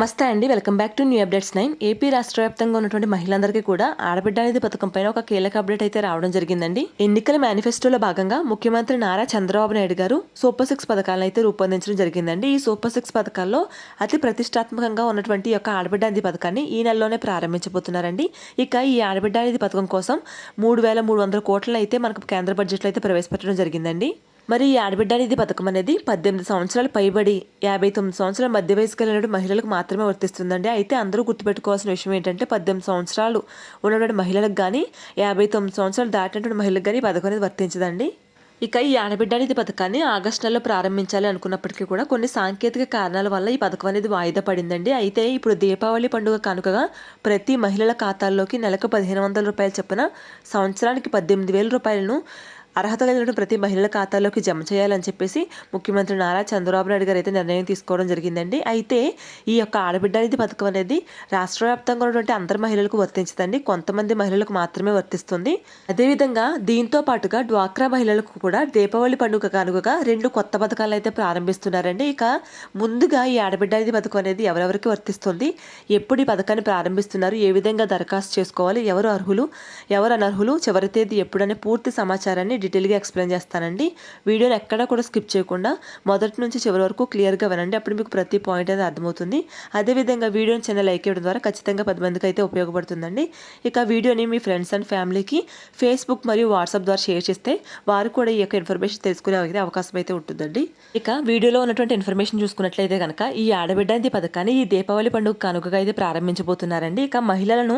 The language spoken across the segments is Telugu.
నమస్తే అండి. Welcome back to new updates nine. AP రాష్ట్ర వ్యాప్తంగా ఉన్నటువంటి మహిళలందరికీ కూడా ఆడబిడ్డ అనేది పథకం పైన ఒక కీలక అప్డేట్ అయితే రావడం జరిగిందండి. ఎన్నికల మేనిఫెస్టోలో భాగంగా ముఖ్యమంత్రి నారా చంద్రబాబు నాయుడు గారు సూపర్ సిక్స్ పథకాలను అయితే రూపొందించడం జరిగిందండి. ఈ సూపర్ సిక్స్ పథకాల్లో అతి ప్రతిష్టాత్మకంగా ఉన్నటువంటి యొక్క ఆడబిడ్డ అనేది పథకాన్ని ఈ నెలలోనే ప్రారంభించబోతున్నారండి. ఇక ఈ ఆడబిడ్డ అనేది పథకం కోసం మూడు వేల మూడు వందల కోట్లను అయితే మనకు కేంద్ర బడ్జెట్లో అయితే ప్రవేశపెట్టడం జరిగిందండి. మరి ఈ ఆడబిడ్డ నిధి పథకం అనేది పద్దెనిమిది సంవత్సరాలు పైబడి యాభై తొమ్మిది సంవత్సరాల మధ్య వయసు కలిగిన మహిళలకు మాత్రమే వర్తిస్తుందండి. అయితే అందరూ గుర్తుపెట్టుకోవాల్సిన విషయం ఏంటంటే పద్దెనిమిది సంవత్సరాలు ఉన్నటువంటి మహిళలకు కానీ యాభై తొమ్మిది సంవత్సరాలు దాటినటువంటి మహిళలకు కానీ ఈ పథకం అనేది వర్తించదండి. ఇక ఈ ఆడబిడ్డ నిధి పథకాన్ని ఆగస్టు నెలలో ప్రారంభించాలి అనుకున్నప్పటికీ కూడా కొన్ని సాంకేతిక కారణాల వల్ల ఈ పథకం అనేది వాయిదా పడిందండి. అయితే ఇప్పుడు దీపావళి పండుగ కానుకగా ప్రతి మహిళల ఖాతాల్లోకి నెలకు పదిహేను వందల రూపాయలు చొప్పున సంవత్సరానికి పద్దెనిమిది వేల రూపాయలను అర్హత కలిగిన ప్రతి మహిళల ఖాతాలోకి జమ చేయాలని చెప్పేసి ముఖ్యమంత్రి నారా చంద్రబాబు నాయుడు గారు అయితే నిర్ణయం తీసుకోవడం జరిగిందండి. అయితే ఈ యొక్క ఆడబిడ్డ నిధి పథకం అనేది రాష్ట్ర వ్యాప్తంగా ఉన్నటువంటి అందరు మహిళలకు వర్తించదండి. కొంతమంది మహిళలకు మాత్రమే వర్తిస్తుంది. అదేవిధంగా దీంతో పాటుగా డ్వాక్రా మహిళలకు కూడా దీపావళి పండుగ కానుకగా రెండు కొత్త పథకాలు అయితే ప్రారంభిస్తున్నారండి. ఇక ముందుగా ఈ ఆడబిడ్డ నిధి పథకం అనేది ఎవరెవరికి వర్తిస్తుంది? ఎప్పుడు ఈ పథకాన్ని ప్రారంభిస్తున్నారు? ఏ విధంగా దరఖాస్తు చేసుకోవాలి? ఎవరు అర్హులు? ఎవరు అనర్హులు? చివరి తేదీ ఎప్పుడనే పూర్తి సమాచారాన్ని డీటెయిల్గా ఎక్స్ప్లెయిన్ చేస్తానండి. వీడియోని ఎక్కడా కూడా స్కిప్ చేయకుండా మొదటి నుంచి చివరి వరకు క్లియర్గా వినండి. అప్పుడు మీకు ప్రతి పాయింట్ అనేది అర్థమవుతుంది. అదేవిధంగా వీడియోని చిన్న లైక్ ఇవ్వడం ద్వారా ఖచ్చితంగా పది మందికి అయితే ఉపయోగపడుతుందండి. ఇక వీడియోని మీ ఫ్రెండ్స్ అండ్ ఫ్యామిలీకి ఫేస్బుక్ మరియు వాట్సాప్ ద్వారా షేర్ చేస్తే వారు కూడా ఈ యొక్క ఇన్ఫర్మేషన్ తెలుసుకునే అవకాశం అయితే ఉంటుందండి. ఇక వీడియోలో ఉన్నటువంటి ఇన్ఫర్మేషన్ చూసుకున్నట్లయితే కనుక ఈ ఆడబిడ్డ పథకాన్ని ఈ దీపావళి పండుగ కానుకగా అయితే ప్రారంభించబోతున్నారండి. ఇక మహిళలను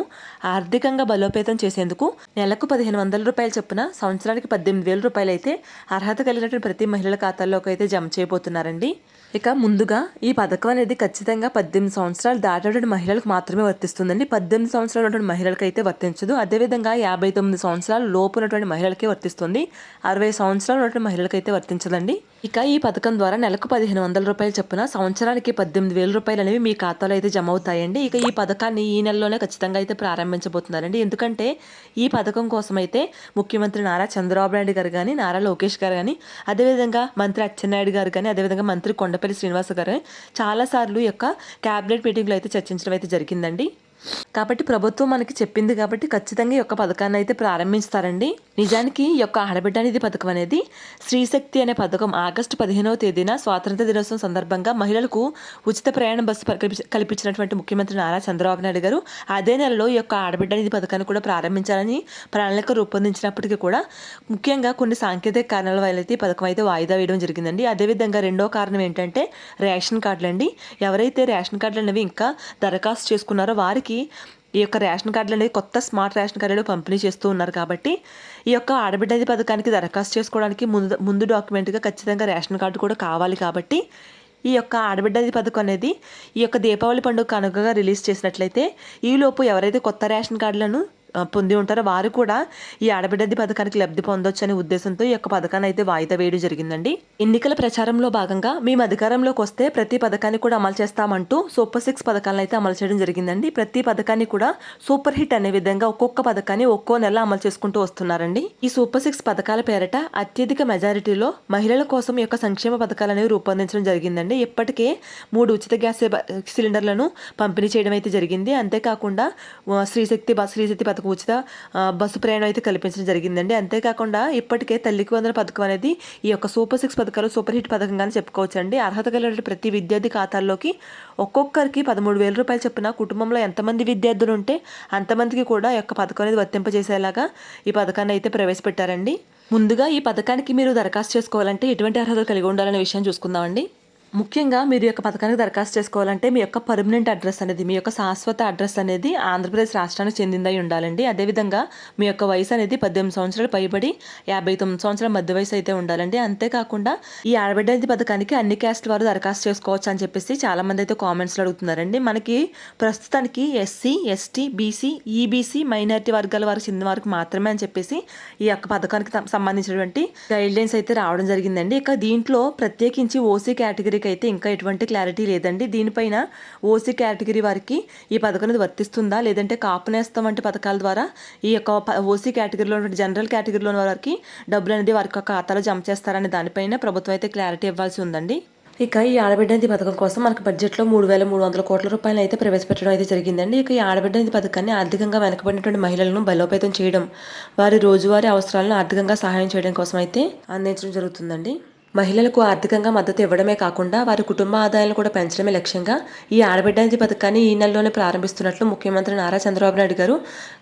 ఆర్థికంగా బలోపేతం చేసేందుకు నెలకు పదిహేను వందల రూపాయల చొప్పున సంవత్సరానికి పద్దెనిమిది పద్దెనిమిది వేల రూపాయలు అయితే అర్హత కలిగినటువంటి ప్రతి మహిళల ఖాతాల్లోకి అయితే జమ చేయబోతున్నారండి. ఇక ముందుగా ఈ పథకం అనేది ఖచ్చితంగా పద్దెనిమిది సంవత్సరాలు దాటేటువంటి మహిళలకు మాత్రమే వర్తిస్తుందండి. పద్దెనిమిది సంవత్సరాలు ఉన్నటువంటి మహిళలకు అయితే వర్తించదు. అదేవిధంగా యాభై తొమ్మిది సంవత్సరాలు లోపు ఉన్నటువంటి మహిళలకే వర్తిస్తుంది. అరవై సంవత్సరాలు ఉన్నటువంటి మహిళలకు అయితే వర్తించదండి. ఇక ఈ పథకం ద్వారా నెలకు పదిహేను వందల రూపాయలు చొప్పున సంవత్సరానికి పద్దెనిమిది వేల రూపాయలు అనేవి మీ ఖాతాలో అయితే జమ అవుతాయండి. ఇక ఈ పథకాన్ని ఈ నెలలోనే ఖచ్చితంగా అయితే ప్రారంభించబోతున్నారండి. ఎందుకంటే ఈ పథకం కోసం అయితే ముఖ్యమంత్రి నారా చంద్రబాబు నాయుడు గారు కానీ నారా లోకేష్ గారు కానీ అదేవిధంగా మంత్రి అచ్చెన్నాయుడు గారు కానీ అదేవిధంగా మంత్రి కొండ కొండపల్లి శ్రీనివాస గారు చాలాసార్లు యొక్క క్యాబినెట్ మీటింగ్లో అయితే చర్చించడం అయితే జరిగిందండి. కాబట్టి ప్రభుత్వం మనకి చెప్పింది కాబట్టి ఖచ్చితంగా ఈ యొక్క పథకాన్ని అయితే ప్రారంభిస్తారండి. నిజానికి ఈ యొక్క ఆడబిడ్డ నిధి పథకం అనేది స్త్రీశక్తి అనే పథకం ఆగస్టు పదిహేనవ తేదీన స్వాతంత్ర దినోత్సవం సందర్భంగా మహిళలకు ఉచిత ప్రయాణ బస్సు కల్పించినటువంటి ముఖ్యమంత్రి నారా చంద్రబాబు నాయుడు గారు అదే నెలలో ఈ యొక్క ఆడబిడ్డ నిధి పథకాన్ని కూడా ప్రారంభించాలని ప్రణాళిక రూపొందించినప్పటికీ కూడా ముఖ్యంగా కొన్ని సాంకేతిక కారణాల వల్ల అయితే ఈ పథకం అయితే వాయిదా వేయడం జరిగిందండి. అదేవిధంగా రెండో కారణం ఏంటంటే రేషన్ కార్డులండి. ఎవరైతే రేషన్ కార్డులు అనేవి ఇంకా దరఖాస్తు చేసుకున్నారో వారికి ఈ యొక్క రేషన్ కార్డులు అనేది కొత్త స్మార్ట్ రేషన్ కార్డులు పంపిణీ చేస్తూ ఉన్నారు కాబట్టి ఈ యొక్క ఆడబిడ్డ పథకానికి దరఖాస్తు చేసుకోవడానికి ముందు ముందు డాక్యుమెంట్గా ఖచ్చితంగా రేషన్ కార్డు కూడా కావాలి కాబట్టి ఈ యొక్క ఆడబిడ్డ పథకం అనేది ఈ యొక్క దీపావళి పండుగ కనుకగా రిలీజ్ చేసినట్లయితే ఈలోపు ఎవరైతే కొత్త రేషన్ కార్డులను పొంది ఉంటారో వారు కూడా ఈ ఆడబిడ్డది పథకానికి లబ్ధి పొందొచ్చు అనే ఉద్దేశంతో ఈ యొక్క పథకాన్ని అయితే వాయిదా వేయడం జరిగిందండి. ఎన్నికల ప్రచారంలో భాగంగా మేము అధికారంలోకి వస్తే ప్రతి పథకాన్ని కూడా అమలు చేస్తామంటూ సూపర్ సిక్స్ పథకాలను అయితే అమలు చేయడం జరిగిందండి. ప్రతి పథకాన్ని కూడా సూపర్ హిట్ అనే విధంగా ఒక్కొక్క పథకాన్ని ఒక్కో నెల అమలు చేసుకుంటూ వస్తున్నారండి. ఈ సూపర్ సిక్స్ పథకాల పేరట అత్యధిక మెజారిటీలో మహిళల కోసం యొక్క సంక్షేమ పథకాలు అనేవి రూపొందించడం జరిగిందండి. ఇప్పటికే మూడు ఉచిత గ్యాస్ సిలిండర్లను పంపిణీ చేయడం అయితే జరిగింది. అంతేకాకుండా శ్రీశక్తి శ్రీశక్తి పథకం వాళ్ళకు ఉచిత బస్సు ప్రయాణం అయితే కల్పించడం జరిగిందండి. అంతేకాకుండా ఇప్పటికే తల్లికి వందల పథకం అనేది ఈ యొక్క సూపర్ సిక్స్ పథకాలు సూపర్ హిట్ పథకంగానే చెప్పుకోవచ్చు అండి అర్హత కలిగిన ప్రతి విద్యార్థి ఖాతాల్లోకి ఒక్కొక్కరికి పదమూడు వేల రూపాయలు చెప్పిన కుటుంబంలో ఎంతమంది విద్యార్థులు ఉంటే అంతమందికి కూడా ఈ యొక్క పథకం అనేది వర్తింపజేసేలాగా ఈ పథకాన్ని అయితే ప్రవేశపెట్టారండి. ముందుగా ఈ పథకానికి మీరు దరఖాస్తు చేసుకోవాలంటే ఎటువంటి అర్హతలు కలిగి ఉండాలనే విషయం చూసుకుందామండి. ముఖ్యంగా మీరు యొక్క పథకానికి దరఖాస్తు చేసుకోవాలంటే మీ యొక్క పర్మనెంట్ అడ్రస్ అనేది మీ యొక్క శాశ్వత అడ్రస్ అనేది ఆంధ్రప్రదేశ్ రాష్ట్రానికి చెందిందై ఉండాలండి. అదేవిధంగా మీ యొక్క వయసు అనేది పద్దెనిమిది సంవత్సరాలు పైబడి యాభై తొమ్మిది సంవత్సరాల మధ్య వయసు అయితే ఉండాలండి. అంతేకాకుండా ఈ ఆడబిడ్డ పథకానికి అన్ని క్యాస్ట్ వారు దరఖాస్తు చేసుకోవచ్చు అని చెప్పేసి చాలా మంది అయితే కామెంట్స్లో అడుగుతున్నారండి. మనకి ప్రస్తుతానికి SC ST BC EBC minority వర్గాల వారికి చెందిన వారికి మాత్రమే అని చెప్పేసి ఈ యొక్క పథకానికి సంబంధించినటువంటి గైడ్ లైన్స్ అయితే రావడం జరిగిందండి. ఇక దీంట్లో ప్రత్యేకించి ఓసీ కేటగిరీ అయితే ఇంకా ఎటువంటి క్లారిటీ లేదండి. దీనిపైన ఓసీ కేటగిరీ వారికి ఈ పథకం అనేది వర్తిస్తుందా? లేదంటే కాపునేస్తం వంటి పథకాల ద్వారా ఈ యొక్క ఓసీ కేటగిరీలో జనరల్ కేటగిరీలో వారికి డబ్బులు అనేది వారికి ఖాతాలో జమ చేస్తారనే దానిపైన ప్రభుత్వం అయితే క్లారిటీ ఇవ్వాల్సి ఉందండి. ఇక ఈ ఆడబిడ్డ నిధి పథకం కోసం మనకు బడ్జెట్లో మూడు వేల మూడు వందల కోట్ల రూపాయలు అయితే ప్రవేశపెట్టడం అయితే జరిగిందండి. ఇక ఈ ఆడబిడ్డ నిధి పథకాన్ని ఆర్థికంగా వెనకబడినటువంటి మహిళలను బలోపేతం చేయడం వారి రోజువారీ అవసరాలను ఆర్థికంగా సహాయం చేయడం కోసం అయితే అందించడం జరుగుతుందండి. మహిళలకు ఆర్థికంగా మద్దతు ఇవ్వడమే కాకుండా వారి కుటుంబ ఆదాయాలను కూడా పెంచడమే లక్ష్యంగా ఈ ఆడబిడ్డ పథకాన్ని ఈ నెలలోనే ప్రారంభిస్తున్నట్లు ముఖ్యమంత్రి నారా చంద్రబాబు నాయుడు గారు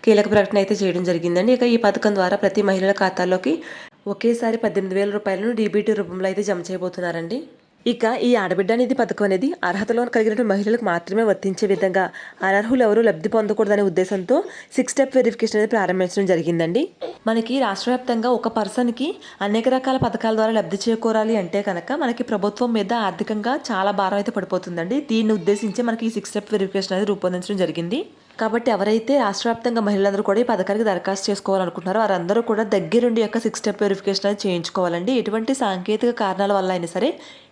కీలక ప్రకటన అయితే చేయడం జరిగిందండి. ఇక ఈ పథకం ద్వారా ప్రతి మహిళల ఖాతాల్లోకి ఒకేసారి పద్దెనిమిది వేల రూపాయలను డీబీటీ రూపంలో అయితే జమ చేయబోతున్నారండి. ఇక ఈ ఆడబిడ్డ నిధి పథకం అనేది అర్హతలో కలిగినటువంటి మహిళలకు మాత్రమే వర్తించే విధంగా అనర్హులు ఎవరు లబ్ధి పొందకూడదనే ఉద్దేశంతో సిక్స్ స్టెప్ వెరిఫికేషన్ అనేది ప్రారంభించడం జరిగిందండి. మనకి రాష్ట్ర వ్యాప్తంగా ఒక పర్సన్కి అనేక రకాల పథకాల ద్వారా లబ్ధి చేకూరాలి అంటే కనుక మనకి ప్రభుత్వం మీద ఆర్థికంగా చాలా భారం అయితే పడిపోతుందండి. దీన్ని ఉద్దేశించి మనకి ఈ సిక్స్ స్టెప్ వెరిఫికేషన్ అనేది రూపొందించడం జరిగింది. కాబట్టి ఎవరైతే రాష్ట్ర వ్యాప్తంగా మహిళలందరూ కూడా ఈ పథకానికి దరఖాస్తు చేసుకోవాలనుకుంటున్నారో వారందరూ కూడా దగ్గరుండి యొక్క సిక్స్ స్టెప్ వెరిఫికేషన్ అనేది చేయించుకోవాలండి. ఎటువంటి సాంకేతిక కారణాల వల్ల అయినా సరే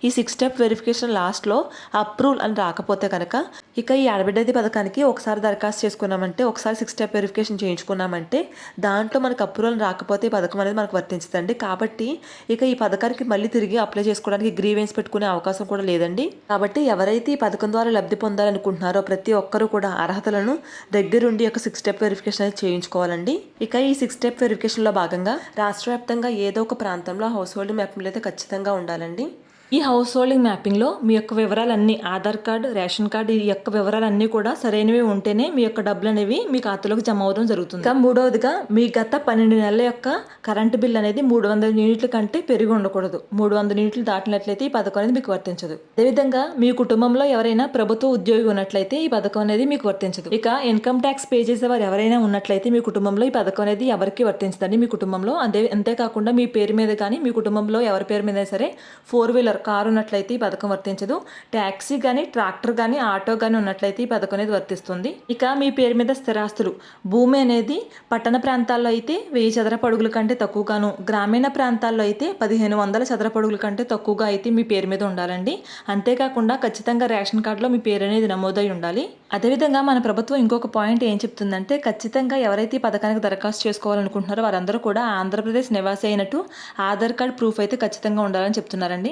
ఈ సిక్స్ స్టెప్ వెరిఫికేషన్ లాస్ట్లో అప్రూవల్ అని రాకపోతే కనుక ఇక ఈ ఆడబిడ్డది పథకానికి ఒకసారి దరఖాస్తు చేసుకున్నామంటే ఒకసారి సిక్స్ స్టెప్ వెరిఫికేషన్ చేయించుకున్నామంటే దాంట్లో మనకు అప్రూవల్ రాకపోతే ఈ పథకం అనేది మనకు వర్తించదండి. కాబట్టి ఇక ఈ పథకానికి మళ్ళీ తిరిగి అప్లై చేసుకోవడానికి గ్రీవెన్స్ పెట్టుకునే అవకాశం కూడా లేదండి. కాబట్టి ఎవరైతే ఈ పథకం ద్వారా లబ్ధి పొందాలనుకుంటున్నారో ప్రతి ఒక్కరూ కూడా అర్హతలను దగ్గరుండి ఒక సిక్స్ స్టెప్ వెరిఫికేషన్ అనేది చేయించుకోవాలండి. ఇక ఈ సిక్స్ స్టెప్ వెరిఫికేషన్లో భాగంగా రాష్ట్ర వ్యాప్తంగా ఏదో ఒక ప్రాంతంలో హౌస్ హోల్డ్ మ్యాపింగ్లు అయితే ఖచ్చితంగా ఉండాలండి. ఈ హౌస్ హోల్డింగ్ మ్యాపింగ్లో మీ యొక్క వివరాలన్నీ ఆధార్ కార్డ్ రేషన్ కార్డు ఈ యొక్క వివరాలన్నీ కూడా సరైనవి ఉంటేనే మీ యొక్క డబ్బులు అనేవి మీ ఖాతాలోకి జమ అవడం జరుగుతుంది. ఇంకా మూడవదిగా మీ గత పన్నెండు నెలల యొక్క కరెంటు బిల్ అనేది మూడు వందల యూనిట్ల కంటే పెరిగి ఉండకూడదు. మూడు వందల యూనిట్లు దాటినట్లయితే ఈ పథకం అనేది మీకు వర్తించదు. అదేవిధంగా మీ కుటుంబంలో ఎవరైనా ప్రభుత్వ ఉద్యోగి ఉన్నట్లయితే ఈ పథకం అనేది మీకు వర్తించదు. ఇక ఇన్కమ్ ట్యాక్స్ పే చేసేవారు ఎవరైనా ఉన్నట్లయితే మీ కుటుంబంలో ఈ పథకం అనేది ఎవరికి వర్తించదండి? మీ కుటుంబంలో. అదే అంతేకాకుండా మీ పేరు మీద కానీ మీ కుటుంబంలో ఎవరి పేరు మీద సరే ఫోర్ వీలర్ కారు ఉన్నట్లయితే ఈ పథకం వర్తించదు. ట్యాక్సీ కానీ ట్రాక్టర్ కానీ ఆటో కానీ ఉన్నట్లయితే ఈ పథకం అనేది వర్తిస్తుంది. ఇక మీ పేరు మీద స్థిరాస్తులు. భూమి అనేది పట్టణ ప్రాంతాల్లో అయితే వెయ్యి చదరపు అడుగుల కంటే తక్కువగాను గ్రామీణ ప్రాంతాల్లో అయితే పదిహేను వందల చదరపు అడుగుల కంటే తక్కువగా అయితే మీ పేరు మీద ఉండాలండి. అంతేకాకుండా ఖచ్చితంగా రేషన్ కార్డులో మీ పేరు అనేది నమోదై ఉండాలి. అదేవిధంగా మన ప్రభుత్వం ఇంకొక పాయింట్ ఏం చెప్తుందంటే ఖచ్చితంగా ఎవరైతే ఈ పథకానికి దరఖాస్తు చేసుకోవాలనుకుంటున్నారో వారందరూ కూడా ఆంధ్రప్రదేశ్ నివాసి అయినట్టు ఆధార్ కార్డ్ ప్రూఫ్ అయితే ఖచ్చితంగా ఉండాలని చెప్తున్నారండి.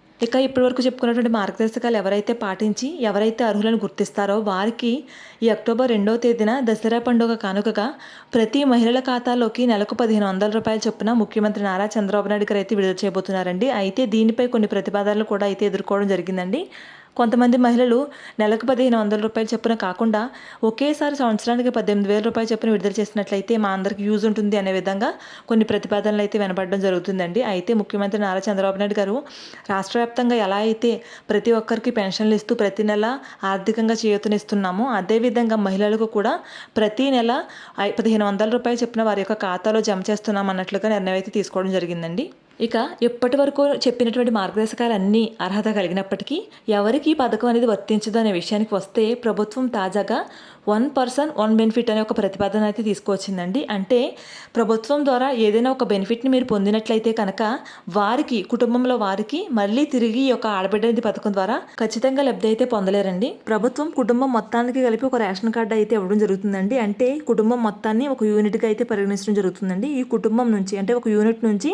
ఇక ఇప్పటివరకు చెప్పుకున్నటువంటి మార్గదర్శకాలు ఎవరైతే పాటించి ఎవరైతే అర్హులను గుర్తిస్తారో వారికి ఈ అక్టోబర్ రెండవ తేదీన దసరా పండుగ కానుకగా ప్రతి మహిళల ఖాతాలోకి నెలకు పదిహేను వందల రూపాయల చొప్పున ముఖ్యమంత్రి నారా చంద్రబాబు నాయుడు గారు అయితే విడుదల చేయబోతున్నారండి. అయితే దీనిపై కొన్ని ప్రతిపాదనలు కూడా అయితే ఎదుర్కోవడం జరిగిందండి. కొంతమంది మహిళలు నెలకు పదిహేను వందల రూపాయలు చొప్పున కాకుండా ఒకేసారి సంవత్సరానికి పద్దెనిమిది వేల రూపాయలు చొప్పున విడుదల చేసినట్లయితే మా అందరికి యూజ్ ఉంటుంది అనే విధంగా కొన్ని ప్రతిపాదనలు అయితే వినపడడం జరుగుతుందండి. అయితే ముఖ్యమంత్రి నారా చంద్రబాబు నాయుడు గారు రాష్ట్ర వ్యాప్తంగా ఎలా అయితే ప్రతి ఒక్కరికి పెన్షన్లు ఇస్తూ ప్రతి నెల ఆర్థికంగా చేయూతనిస్తున్నామో అదేవిధంగా మహిళలకు కూడా ప్రతి నెల పదిహేను వందల రూపాయలు చొప్పున వారి యొక్క ఖాతాలో జమ చేస్తున్నాం అన్నట్లుగా నిర్ణయం అయితే తీసుకోవడం జరిగిందండి. ఇక ఇప్పటి వరకు చెప్పినటువంటి మార్గదర్శకాలు అన్నీ అర్హత కలిగినప్పటికీ ఎవరికి ఈ పథకం అనేది వర్తించదు అనే విషయానికి వస్తే ప్రభుత్వం తాజాగా వన్ పర్సన్ వన్ బెనిఫిట్ అనే ఒక ప్రతిపాదన అయితే తీసుకువచ్చిందండి. అంటే ప్రభుత్వం ద్వారా ఏదైనా ఒక బెనిఫిట్ని మీరు పొందినట్లయితే కనుక వారికి కుటుంబంలో వారికి మళ్ళీ తిరిగి ఈ యొక్క ఆడబిడ్డ పథకం ద్వారా ఖచ్చితంగా లబ్ధి అయితే పొందలేరండి. ప్రభుత్వం కుటుంబం మొత్తానికి కలిపి ఒక రేషన్ కార్డు అయితే ఇవ్వడం జరుగుతుందండి. అంటే కుటుంబం మొత్తాన్ని ఒక యూనిట్గా అయితే పరిగణించడం జరుగుతుందండి. ఈ కుటుంబం నుంచి అంటే ఒక యూనిట్ నుంచి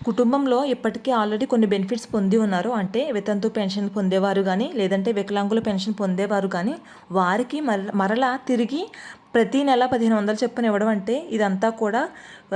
కుటుంబంలో ఇప్పటికీ ఆల్రెడీ కొన్ని బెనిఫిట్స్ పొంది ఉన్నారు. అంటే వితంతు పెన్షన్ పొందేవారు కానీ లేదంటే వికలాంగుల పెన్షన్ పొందేవారు కానీ వారికి మర మరలా తిరిగి ప్రతి నెల పదిహేను వందలు చొప్పున ఇవ్వడం అంటే ఇదంతా కూడా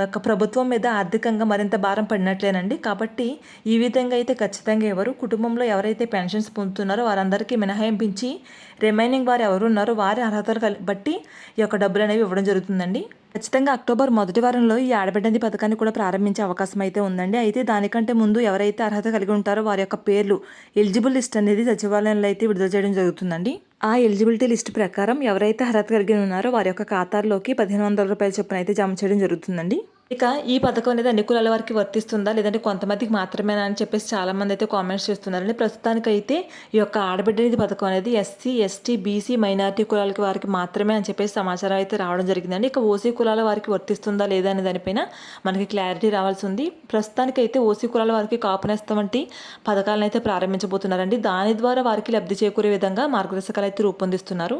ఒక ప్రభుత్వం మీద ఆర్థికంగా మరింత భారం పడినట్లేనండి. కాబట్టి ఈ విధంగా అయితే ఖచ్చితంగా ఎవరు కుటుంబంలో ఎవరైతే పెన్షన్స్ పొందుతున్నారో వారందరికీ మినహాయింపించి రిమైనింగ్ వారు ఎవరు ఉన్నారో వారి అర్హతలు కలి- బట్టి ఈ యొక్క డబ్బులు అనేవి ఇవ్వడం జరుగుతుందండి. ఖచ్చితంగా అక్టోబర్ మొదటి వారంలో ఈ ఆడబిడ్డది పథకాన్ని కూడా ప్రారంభించే అవకాశం అయితే ఉందండి. అయితే దానికంటే ముందు ఎవరైతే అర్హత కలిగి ఉంటారో వారి యొక్క పేర్లు ఎలిజిబుల్ లిస్ట్ అనేది సచివాలయంలో అయితే విడుదల చేయడం జరుగుతుందండి. ఆ ఎలిజిబిలిటీ లిస్ట్ ప్రకారం ఎవరైతే అర్హత కలిగి ఉన్నారో వారి యొక్క ఖాతాల్లోకి పదిహేను వందల రూపాయల చొప్పున అయితే జమ చేయడం జరుగుతుందండి. ఇక ఈ పథకం అనేది అన్ని కులాల వారికి వర్తిస్తుందా? లేదంటే కొంతమందికి మాత్రమేనా అని చెప్పేసి చాలామంది అయితే కామెంట్స్ చేస్తున్నారండి. ప్రస్తుతానికైతే ఈ యొక్క ఆడబిడ్డ నిధి పథకం అనేది ఎస్సీ ఎస్టీ బీసీ మైనారిటీ కులాలకి వారికి మాత్రమే అని చెప్పేసి సమాచారం అయితే రావడం జరిగిందండి. ఇక ఓసీ కులాల వారికి వర్తిస్తుందా లేదా అనే దానిపైన మనకి క్లారిటీ రావాల్సి ఉంది. ప్రస్తుతానికైతే ఓసీ కులాల వారికి కాపునేస్త వంటి పథకాలను అయితే ప్రారంభించబోతున్నారండి. దాని ద్వారా వారికి లబ్ధి చేకూరే విధంగా మార్గదర్శకాలు అయితే రూపొందిస్తున్నారు.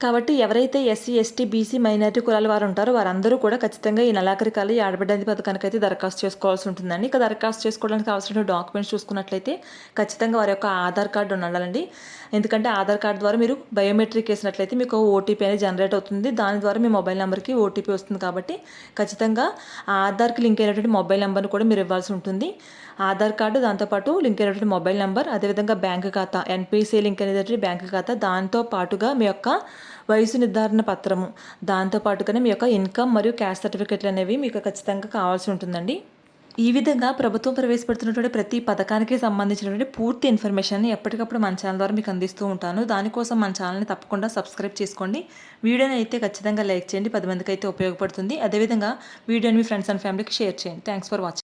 కాబట్టి ఎవరైతే ఎస్సీ ఎస్టీ బీసీ మైనారిటీ కులాల వారు ఉంటారో వారందరూ కూడా ఖచ్చితంగా ఈ నెలాఖరి కాలం ఈ పథకానికి అయితే దరఖాస్తు చేసుకోవాల్సి ఉంటుందండి. ఇక దరఖాస్తు చేసుకోవడానికి అవసరమైన డాక్యుమెంట్స్ చూసుకున్నట్లయితే ఖచ్చితంగా వారి యొక్క ఆధార్ కార్డు ఉండాలండి. ఎందుకంటే ఆధార్ కార్డు ద్వారా మీరు బయోమెట్రిక్ వేసినట్లయితే మీకు ఓటీపీ అనేది జనరేట్ అవుతుంది. దాని ద్వారా మీ మొబైల్ నెంబర్కి ఓటీపీ వస్తుంది కాబట్టి ఖచ్చితంగా ఆధార్కి లింక్ అయినటువంటి మొబైల్ నెంబర్ని కూడా మీరు ఇవ్వాల్సి ఉంటుంది. ఆధార్ కార్డు దాంతోపాటు లింక్ అయినటువంటి మొబైల్ నెంబర్ అదేవిధంగా బ్యాంక్ ఖాతా ఎన్పిసి లింక్ అనేటువంటి బ్యాంక్ ఖాతా దాంతో పాటుగా మీ యొక్క వయసు నిర్ధారణ పత్రము. దాంతో పాటుగానే మీ యొక్క ఇన్కమ్ మరియు క్యాష్ సర్టిఫికెట్లు అనేవి మీకు ఖచ్చితంగా కావాల్సి ఉంటుందండి. ఈ విధంగా ప్రభుత్వం ప్రవేశపెడుతున్నటువంటి ప్రతి పథకానికి సంబంధించినటువంటి పూర్తి ఇన్ఫర్మేషన్ని ఎప్పటికప్పుడు మన ఛానల్ ద్వారా మీకు అందిస్తూ ఉంటాను. దానికోసం మన ఛానల్ని తప్పకుండా సబ్స్క్రైబ్ చేసుకోండి. వీడియోని అయితే ఖచ్చితంగా లైక్ చేయండి. పది మందికి అయితే ఉపయోగపడుతుంది. అదేవిధంగా వీడియోని మీ ఫ్రెండ్స్ అండ్ ఫ్యామిలీకి షేర్ చేయండి. Thanks for watching.